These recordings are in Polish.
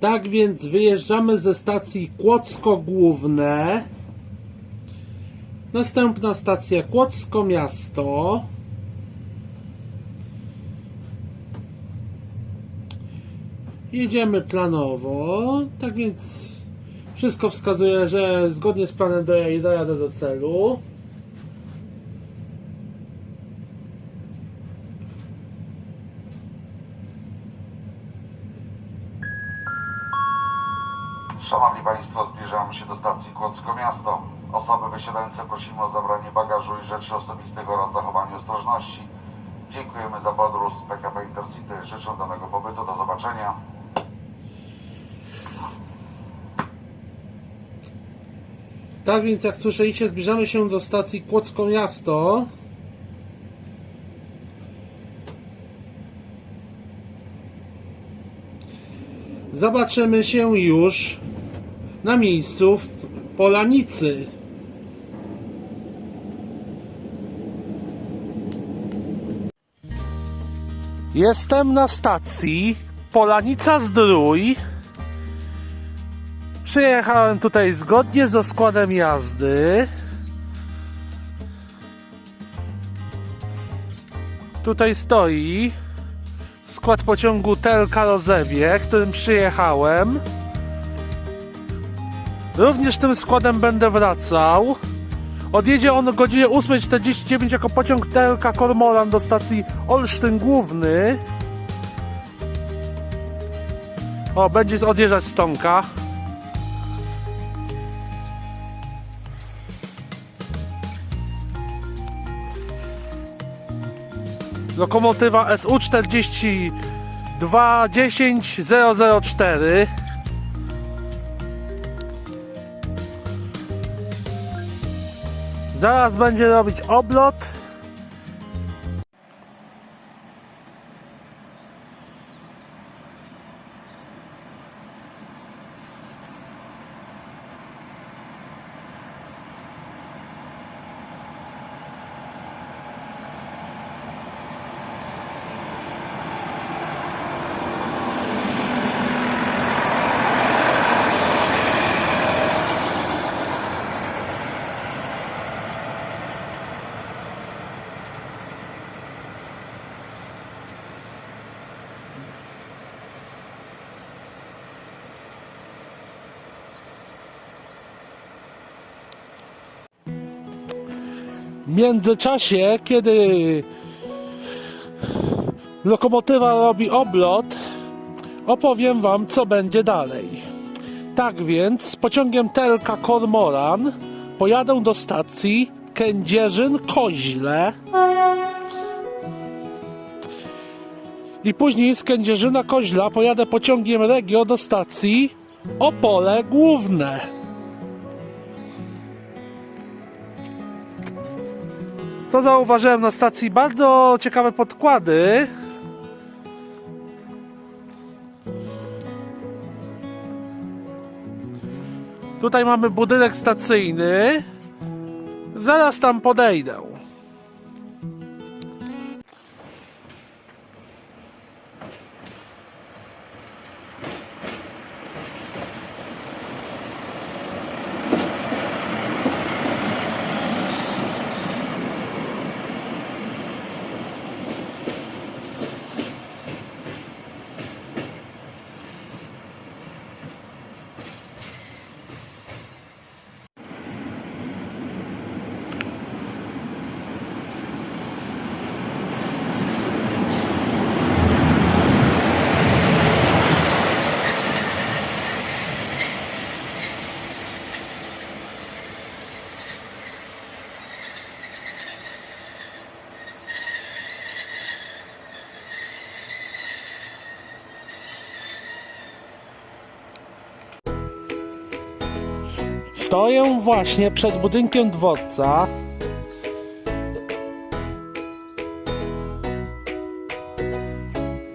Tak więc wyjeżdżamy ze stacji Kłodzko Główne. Następna stacja Kłodzko Miasto. Jedziemy planowo, tak więc wszystko wskazuje, że zgodnie z planem doja- dojadę do celu. Rzeczy osobistych oraz zachowanie ostrożności. Dziękujemy za podróż z PKP Intercity. Życzę danego pobytu. Do zobaczenia. Tak więc jak słyszeliście, zbliżamy się do stacji Kłodzko Miasto. Zobaczymy się już na miejscu w Polanicy. Jestem na stacji Polanica Zdrój. Przyjechałem tutaj zgodnie ze składem jazdy. Tutaj stoi skład pociągu Telka Rozewie, którym przyjechałem. Również tym składem będę wracał. Odjedzie on o godzinie 8.49 jako pociąg Telka Kormoran do stacji Olsztyn Główny. O, będzie odjeżdżać stonka. Lokomotywa SU 42 10 004 Zaraz będzie robić oblot międzyczasie, kiedy lokomotywa robi oblot, opowiem Wam, co będzie dalej. Tak więc, z pociągiem Telka Kormoran pojadę do stacji Kędzierzyn-Koźle i później z Kędzierzyna-Koźla pojadę pociągiem Regio do stacji Opole Główne. Co zauważyłem na stacji? Bardzo ciekawe podkłady. Tutaj mamy budynek stacyjny. Zaraz tam podejdę. Stoję właśnie przed budynkiem dworca.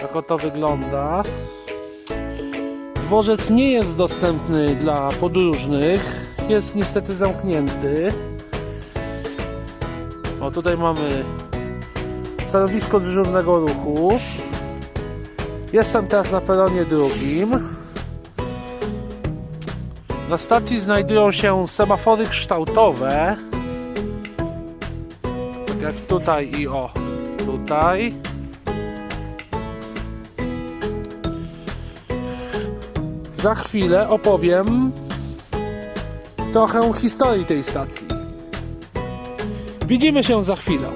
Tak oto wygląda. Dworzec nie jest dostępny dla podróżnych. Jest niestety zamknięty. O, tutaj mamy stanowisko dyżurnego ruchu. Jestem teraz na peronie drugim. Na stacji znajdują się semafory kształtowe. Tak jak tutaj i o, tutaj. Za chwilę opowiem trochę historii tej stacji. Widzimy się za chwilę.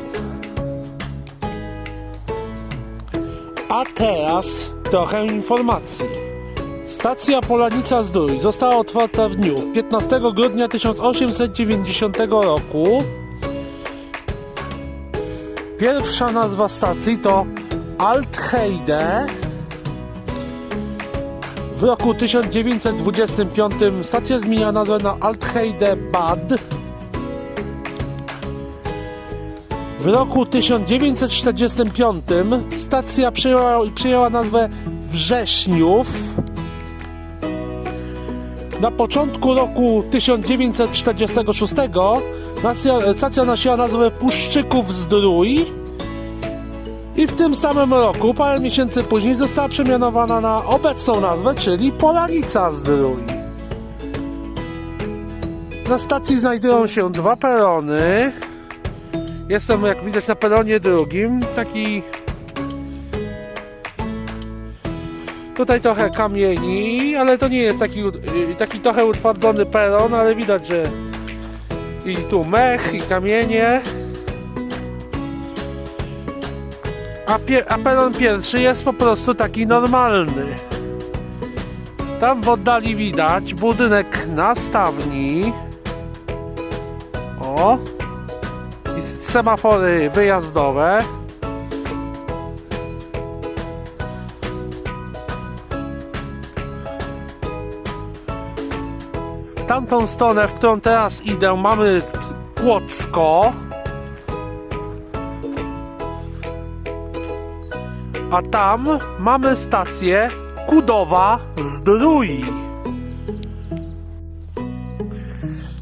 A teraz trochę informacji. Stacja Polanica Zdrój została otwarta w dniu 15 grudnia 1890 roku. Pierwsza nazwa stacji to Altheide. W roku 1925 stacja zmieniła nazwę na Altheide Bad. W roku 1945 stacja przyjęła, przyjęła nazwę Wrześniów. Na początku roku 1946 nacja- stacja nosiła nazwę Puszczyków Zdrój i w tym samym roku, parę miesięcy później, została przemianowana na obecną nazwę, czyli Polanica Zdrój. Na stacji znajdują się dwa perony. Jestem, jak widać, na peronie drugim. Taki. Tutaj trochę kamieni, ale to nie jest taki, y, taki trochę utwardzony peron, ale widać, że i tu mech, i kamienie. A, pie, a peron pierwszy jest po prostu taki normalny. Tam w oddali widać budynek nastawni. O, i semafory wyjazdowe. Tamtą stronę, w którą teraz idę, mamy Kłodzko. A tam mamy stację Kudowa Zdrój.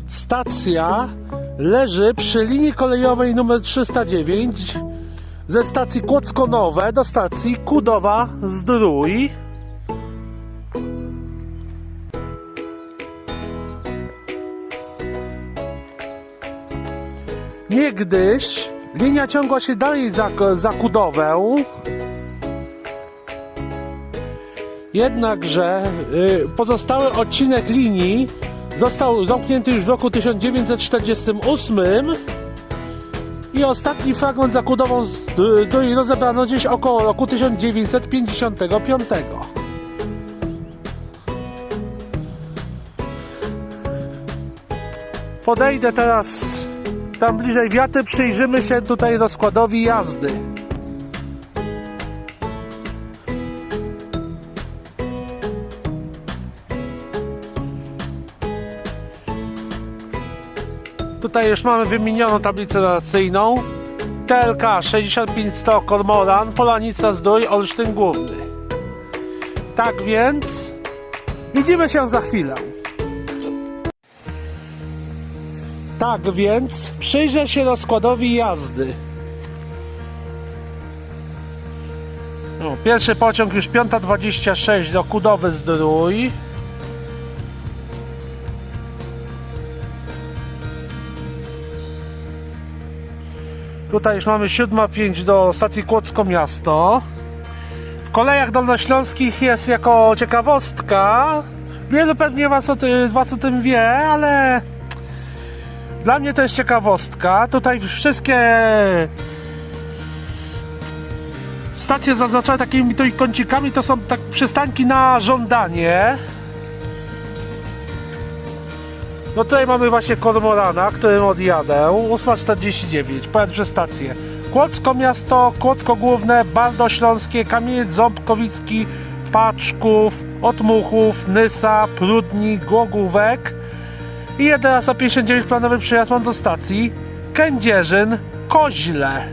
Stacja leży przy linii kolejowej numer 309 ze stacji Kłodzko-Nowe do stacji Kudowa Zdrój. Niegdyś linia ciągła się dalej za, za Kudowę. Jednakże y, pozostały odcinek linii został zamknięty już w roku 1948 i ostatni fragment zakudową z której rozebrano gdzieś około roku 1955. Podejdę teraz tam bliżej wiaty, przyjrzymy się tutaj rozkładowi jazdy. Tutaj już mamy wymienioną tablicę relacyjną. TLK 6500 Kormoran, Polanica Zdrój, Olsztyn Główny. Tak więc widzimy się za chwilę. Tak więc przyjrzę się rozkładowi jazdy. No, pierwszy pociąg już 5.26 do Kudowy Zdrój. Tutaj już mamy 7.05 do stacji Kłodzko Miasto. W kolejach dolnośląskich jest jako ciekawostka. Wielu pewnie was o ty, Was o tym wie, ale dla mnie to jest ciekawostka. Tutaj wszystkie stacje zaznaczone takimi trójkącikami to są tak przystanki na żądanie. No tutaj mamy właśnie Kormorana, którym odjadę. 8.49, powiem przez stację. Kłodzko miasto, Kłodzko główne, Bardo Śląskie, Kamieniec Ząbkowicki, Paczków, Otmuchów, Nysa, Prudni, Głogówek. I 11.59 planowy przyjazd mam do stacji Kędzierzyn, Koźle.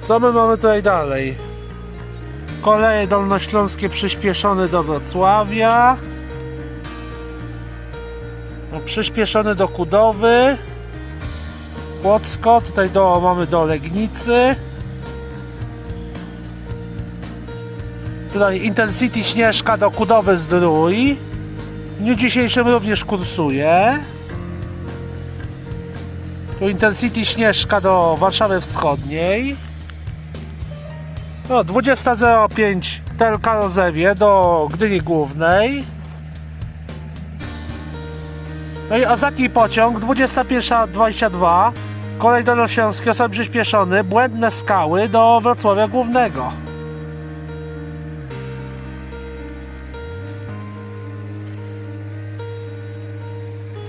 Co my mamy tutaj dalej? Koleje dolnośląskie przyspieszone do Wrocławia. Przyspieszony do Kudowy. Płocko, tutaj do, mamy do Legnicy. Tutaj Intercity Śnieżka do Kudowy Zdrój. W dniu dzisiejszym również kursuje. Tu Intercity Śnieżka do Warszawy Wschodniej. No, 20.05 TLK Rozewie do Gdyni Głównej. No i ostatni pociąg 21.22 Kolej Dolnośląski osoby przyspieszony Błędne Skały do Wrocławia Głównego.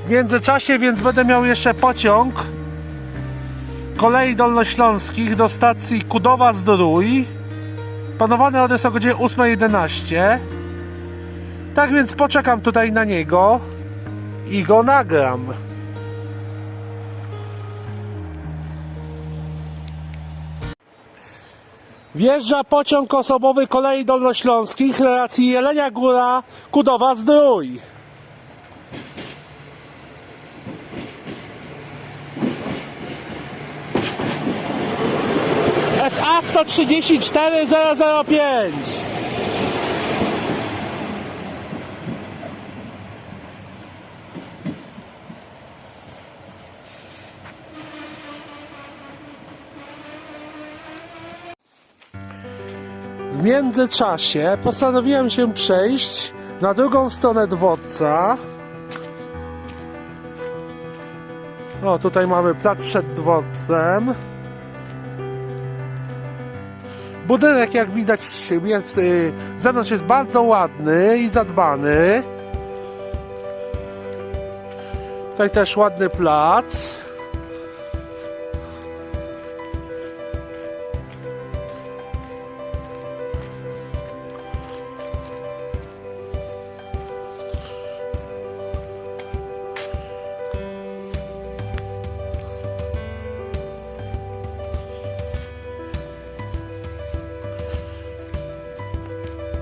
W międzyczasie więc będę miał jeszcze pociąg kolei dolnośląskich do stacji Kudowa Zdrój. Planowany adres o godzinie 8.11. Tak więc poczekam tutaj na niego i go nagram. Wjeżdża pociąg osobowy kolei dolnośląskich relacji Jelenia Góra Kudowa Zdrój. SA 134 005 W międzyczasie postanowiłem się przejść na drugą stronę dworca. O, tutaj mamy plac przed dworcem. Budynek, jak widać, jest, y, z zewnątrz jest bardzo ładny i zadbany. Tutaj też ładny plac.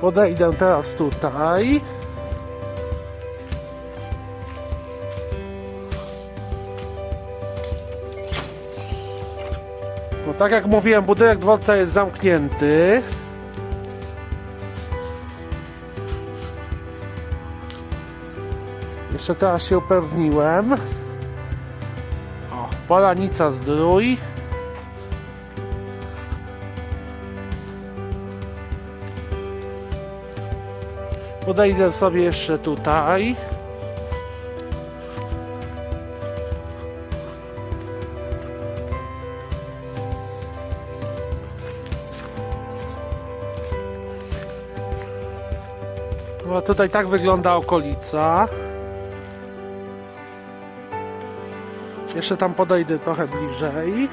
Podejdę teraz tutaj. No tak jak mówiłem, budynek dworca jest zamknięty. Jeszcze teraz się upewniłem. O, Polanica Zdrój. Podejdę sobie jeszcze tutaj. No tutaj tak wygląda okolica. Jeszcze tam podejdę trochę bliżej.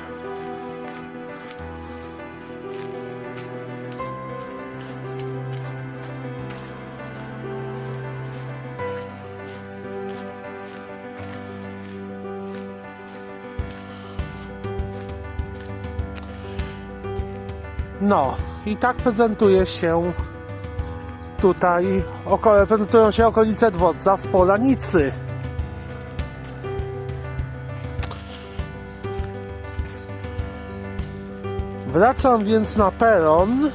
No i tak prezentuje się tutaj, oko, prezentują się okolice dworca w Polanicy. Wracam więc na peron.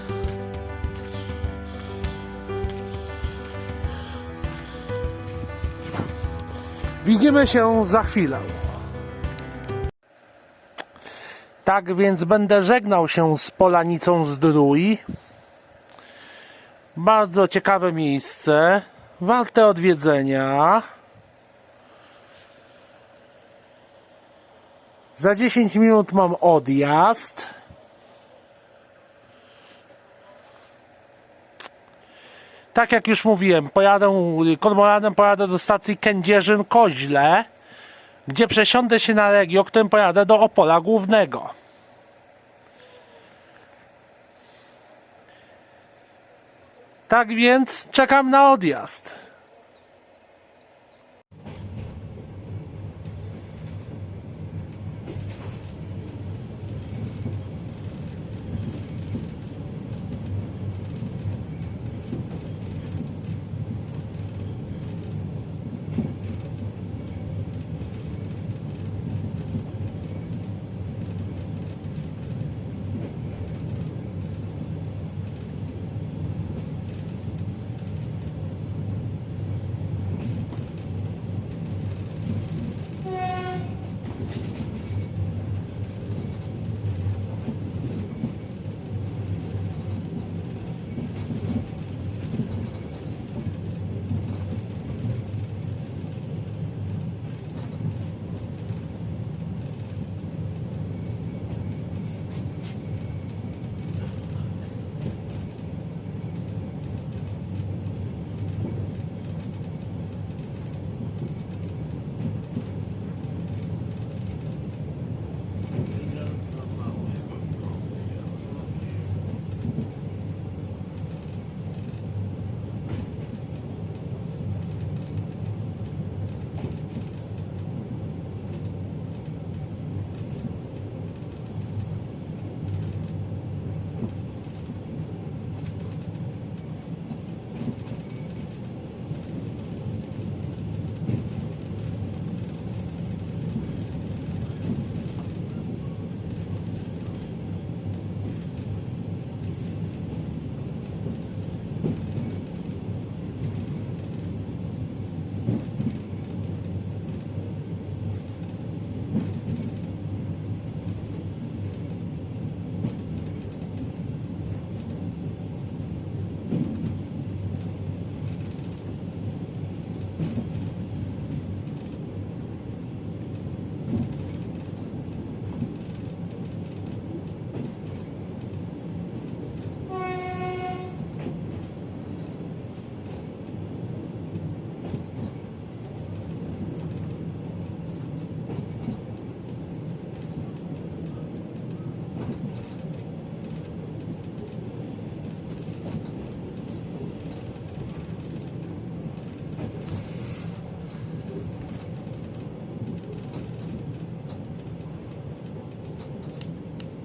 Widzimy się za chwilę. Tak więc będę żegnał się z Polanicą Zdrój. Bardzo ciekawe miejsce, warte odwiedzenia. Za 10 minut mam odjazd. Tak jak już mówiłem, pojadę kormoranem pojadę do stacji Kędzierzyn-Koźle, gdzie przesiądę się na regio, którym pojadę do Opola Głównego. Tak więc czekam na odjazd.